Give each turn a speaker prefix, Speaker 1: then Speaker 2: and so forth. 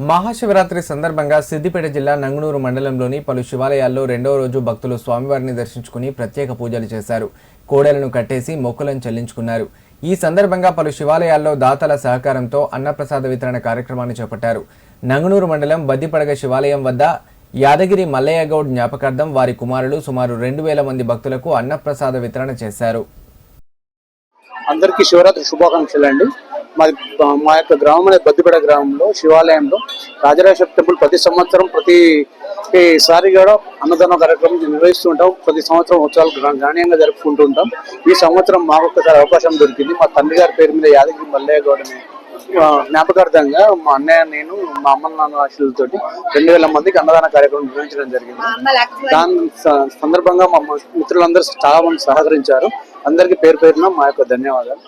Speaker 1: మహాశివరాత్రి సందర్భంగా సిద్దిపేట జిల్లా నంగునూరు మండలంలోని పలు శివాలయాల్లో రెండో రోజు భక్తులు స్వామివారిని దర్శించుకుని ప్రత్యేక పూజలు చేశారు. కోడెలను కట్టేసి మొక్కులను చెల్లించుకున్నారు. ఈ సందర్భంగా పలు శివాలయాల్లో దాతల సహకారంతో అన్నప్రసాద వితరణ కార్యక్రమాన్ని చేపట్టారు. నంగునూరు మండలం బద్దిపడగ శివాలయం వద్ద యాదగిరి మల్లయ్య గౌడ్ జ్ఞాపకార్థం వారి కుమారులు సుమారు రెండు వేల మంది భక్తులకు అన్నప్రసాద వితరణ చేశారు.
Speaker 2: అందరికీ శివరాత్రి శుభాకాంక్షలు అండి. మాది మా యొక్క గ్రామం అనేది బద్దిపేట గ్రామంలో శివాలయంలో రాజరాజేశ్వర టెంపుల్ ప్రతి సంవత్సరం ప్రతి ఈసారి కూడా అన్నదాన కార్యక్రమం నిర్వహిస్తూ ఉంటాం. ప్రతి సంవత్సరం ఉత్సవాలు గణనీయంగా జరుపుకుంటూ ఉంటాం. ఈ సంవత్సరం మాకు ఒక్కసారి అవకాశం దొరికింది. మా తండ్రి గారి పేరు మీద యాదగిరి మల్లయ్య గౌడ్ అనే ఆ, జ్ఞాపకార్థంగా మా అన్నయ్య నేను మా అమ్మ నాన్న ఆశలతోటి రెండు వేల మందికి అన్నదాన కార్యక్రమం నిర్వహించడం జరిగింది. దాని సందర్భంగా మా మిత్రులందరూ చాలా మంది సహకరించారు. అందరికీ పేరు పేరున మా యొక్క ధన్యవాదాలు.